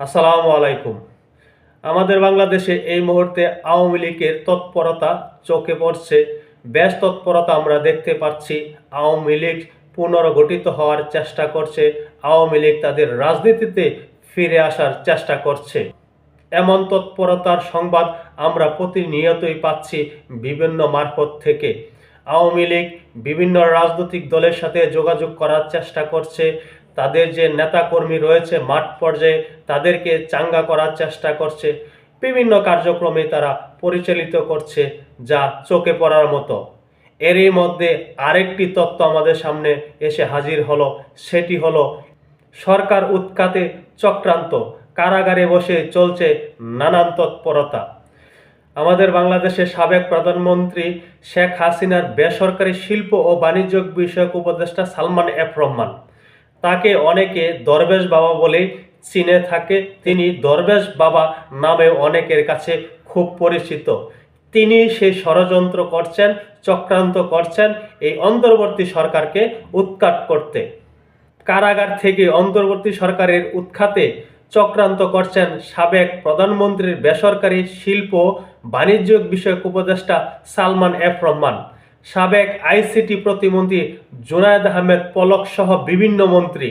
আসসালামু আলাইকুম। আমাদের বাংলাদেশে এই মুহূর্তে আওয়ামী লীগের তৎপরতা চোখে পড়ছে। বেশ তৎপরতা আমরা দেখতে পাচ্ছি। আওয়ামী লীগ পুনর্গঠিত হওয়ার চেষ্টা করছে। আওয়ামী লীগ তাদের রাজনীতিতে ফিরে আসার চেষ্টা করছে। এমন তৎপরতার সংবাদ আমরা প্রতিনিয়তই পাচ্ছি বিভিন্ন মারফত থেকে। আওয়ামী লীগ বিভিন্ন রাজনৈতিক দলের সাথে যোগাযোগ করার চেষ্টা করছে। তাদের যে নেতাকর্মী রয়েছে মাঠ পর্যায়ে তাদেরকে চাঙ্গা করার চেষ্টা করছে। বিভিন্ন কার্যক্রমে তারা পরিচালিত করছে যা চোখে পড়ার মতো। এরই মধ্যে আরেকটি তত্ত্ব আমাদের সামনে এসে হাজির হলো, সেটি হলো সরকার উৎখাতে চক্রান্ত, কারাগারে বসে চলছে নানান তৎপরতা। আমাদের বাংলাদেশের সাবেক প্রধানমন্ত্রী শেখ হাসিনার বেসরকারি শিল্প ও বাণিজ্য বিষয়ক উপদেষ্টা সালমান এফ রহমান তাকে অনেকে দরবেশ বাবা বলে চিনে থাকে। তিনি দরবেশ বাবা নামে অনেকের কাছে খুব পরিচিত। তিনি সেই ষড়যন্ত্র করছেন, চক্রান্ত করছেন এই অন্তর্বর্তী সরকারকে উৎখাত করতে। কারাগার থেকে অন্তর্বর্তী সরকারের উৎখাতে চক্রান্ত করছেন সাবেক প্রধানমন্ত্রীর বেসরকারি শিল্প বাণিজ্য বিষয়ক উপদেষ্টা সালমান এফ রহমান। সাবেক আইসিটি প্রতিমন্ত্রী জুনায়দ আহমেদ পলক সহ বিভিন্ন মন্ত্রী।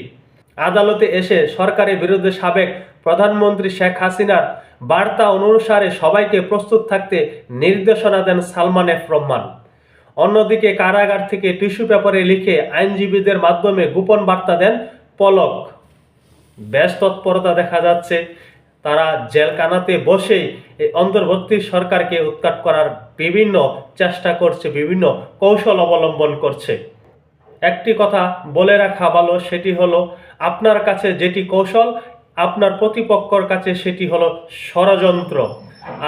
আদালতে এসে সরকারের বিরুদ্ধে সাবেক প্রধানমন্ত্রী শেখ হাসিনার বার্তা অনুসারে সবাইকে প্রস্তুত থাকতে নির্দেশনা দেন সালমান এফ রহমান। অন্যদিকে কারাগার থেকে টিস্যু পেপারে লিখে আইনজীবীদের মাধ্যমে গোপন বার্তা দেন পলক। বেশ তৎপরতা দেখা যাচ্ছে তারা জেলখানাতে বসেই অন্তর্বর্তী সরকারকে উৎখাত করার বিভিন্ন চেষ্টা করছে, বিভিন্ন কৌশল অবলম্বন করছে। একটি কথা বলে রাখা ভালো, সেটি হলো আপনার কাছে যেটি কৌশল, আপনার প্রতিপক্ষর কাছে সেটি হলো ষড়যন্ত্র।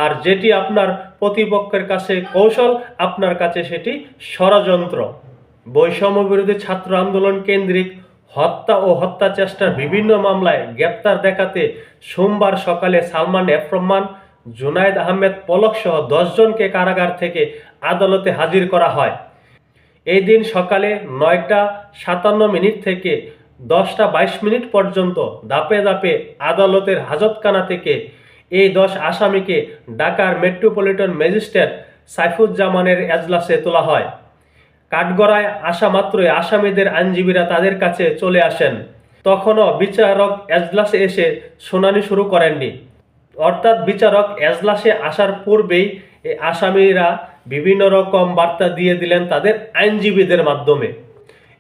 আর যেটি আপনার প্রতিপক্ষের কাছে কৌশল, আপনার কাছে সেটি ষড়যন্ত্র। বৈষম্য বিরোধী ছাত্র আন্দোলন কেন্দ্রিক হত্যা ও হত্যা চেষ্টার বিভিন্ন মামলায় গ্রেপ্তার দেখাতে সোমবার সকালে সালমান এফ রহমান, জুনায়দ আহমেদ পলক সহ দশজনকে কারাগার থেকে আদালতে হাজির করা হয়। এই দিন সকালে নয়টা সাতান্ন মিনিট থেকে দশটা বাইশ মিনিট পর্যন্ত দাপে দাপে আদালতের হাজতখানা থেকে এই দশ আসামিকে ঢাকার মেট্রোপলিটন ম্যাজিস্ট্রেট সাইফুজ্জামানের এজলাসে তোলা হয়। কাঠগড়ায় আসা মাত্রই আসামিদের আইনজীবীরা তাদের কাছে চলে আসেন। তখনও বিচারক এজলাসে এসে শুনানি শুরু করেননি। অর্থাৎ বিচারক এজলাসে আসার পূর্বেই আসামিরা বিভিন্ন রকম বার্তা দিয়ে দিলেন তাদের আইনজীবীদের মাধ্যমে।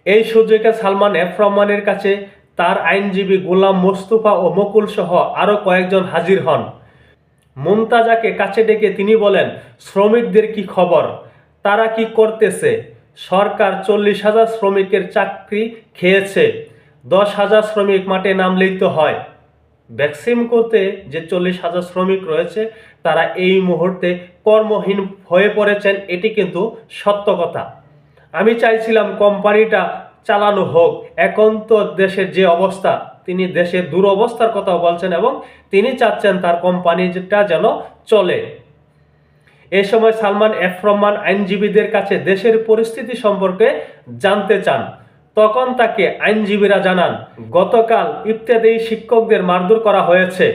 এই সুযোগে সালমান এফ রহমানের কাছে তার আইনজীবী গোলাম মোস্তফা ও মকুল সহ আরও কয়েকজন হাজির হন। মুমতাজাকে কাছে ডেকে তিনি বলেন, শ্রমিকদের কি খবর? তারা কি করতেছে? সরকার চল্লিশ হাজার শ্রমিকের চাকরি খেয়েছে, দশ হাজার শ্রমিক মাঠে নামলেই তো হয়। ভ্যাকসিন করতে যে চল্লিশ হাজার শ্রমিক রয়েছে, তারা এই মুহূর্তে কর্মহীন হয়ে পড়েছেন, এটি কিন্তু সত্য কথা। আমি চাইছিলাম কোম্পানিটা চালানো হোক, এখন তো দেশের যে অবস্থা, তিনি দেশের দুরবস্থার কথা বলছেন এবং তিনি চাচ্ছেন তার কোম্পানিটা যেন চলে। এ সময় সালমান এফ রহমান আইনজীবীদের কাছে দেশের পরিস্থিতি সম্পর্কে জানতে চান। তখন তাকে আইনজীবীরা জানান, গতকাল ইত্যাদি শিক্ষকদের মারধর করা হয়েছে।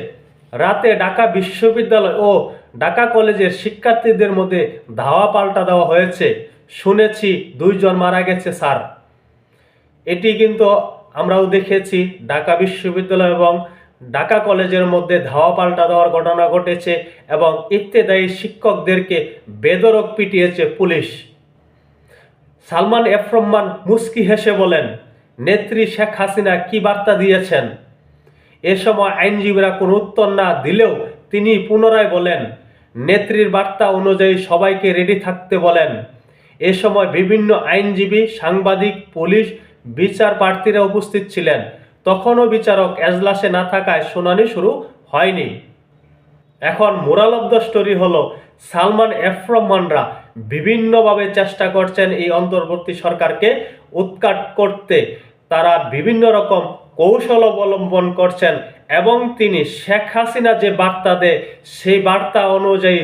রাতে ঢাকা বিশ্ববিদ্যালয় ও ঢাকা কলেজের শিক্ষার্থীদের মধ্যে ধাওয়া পাল্টা দেওয়া হয়েছে। শুনেছি দুইজন মারা গেছে, স্যার। এটি কিন্তু আমরাও দেখেছি ঢাকা বিশ্ববিদ্যালয় এবং ঢাকা কলেজের মধ্যে ধাওয়া পাল্টা দেওয়ার ঘটনা ঘটেছে এবং ইত্তেদায়ী শিক্ষকদেরকে বেদরক পিটিয়েছে পুলিশ। সালমান এফ রহমান মুস্কি হেসে বলেন, নেত্রী শেখ হাসিনা কি বার্তা দিয়েছেন? এ সময় আইনজীবীরা কোনো উত্তর না দিলেও তিনি পুনরায় বলেন, নেত্রীর বার্তা অনুযায়ী সবাইকে রেডি থাকতে বলেন। এ সময় বিভিন্ন আইনজীবী, সাংবাদিক, পুলিশ, বিচার প্রার্থীরা উপস্থিত ছিলেন। তখনও বিচারক এজলাসে না থাকায় শুনানি শুরু হয়নি। এখন মোরাল অফ দ্য স্টোরি হলো, সালমান এফ রহমানরা বিভিন্নভাবে চেষ্টা করছেন এই অন্তর্বর্তী সরকারকে উৎকাট করতে। তারা বিভিন্ন রকম কৌশল অবলম্বন করছেন এবং তিনি শেখ হাসিনা যে বার্তা দেয়, সেই বার্তা অনুযায়ী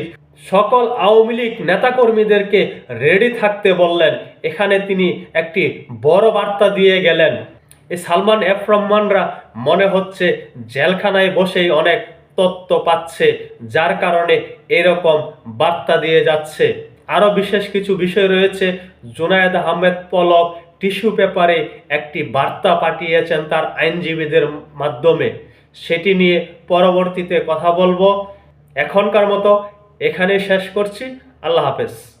সকল আওয়ামী লীগ নেতাকর্মীদেরকে রেডি থাকতে বললেন। এখানে তিনি একটি বড় বার্তা দিয়ে গেলেন। এই সালমান এফ রহমানরা মনে হচ্ছে জেলখানায় বসেই অনেক তত্ত্ব পাচ্ছে, যার কারণে এরকম বার্তা দিয়ে যাচ্ছে। আরও বিশেষ কিছু বিষয় রয়েছে। জুনায়েদ আহমেদ পলক টিস্যু পেপারে একটি বার্তা পাঠিয়েছেন তার আইনজীবীদের মাধ্যমে। সেটি নিয়ে পরবর্তীতে কথা বলব। এখনকার মতো এখানেই শেষ করছি। আল্লাহ হাফেজ।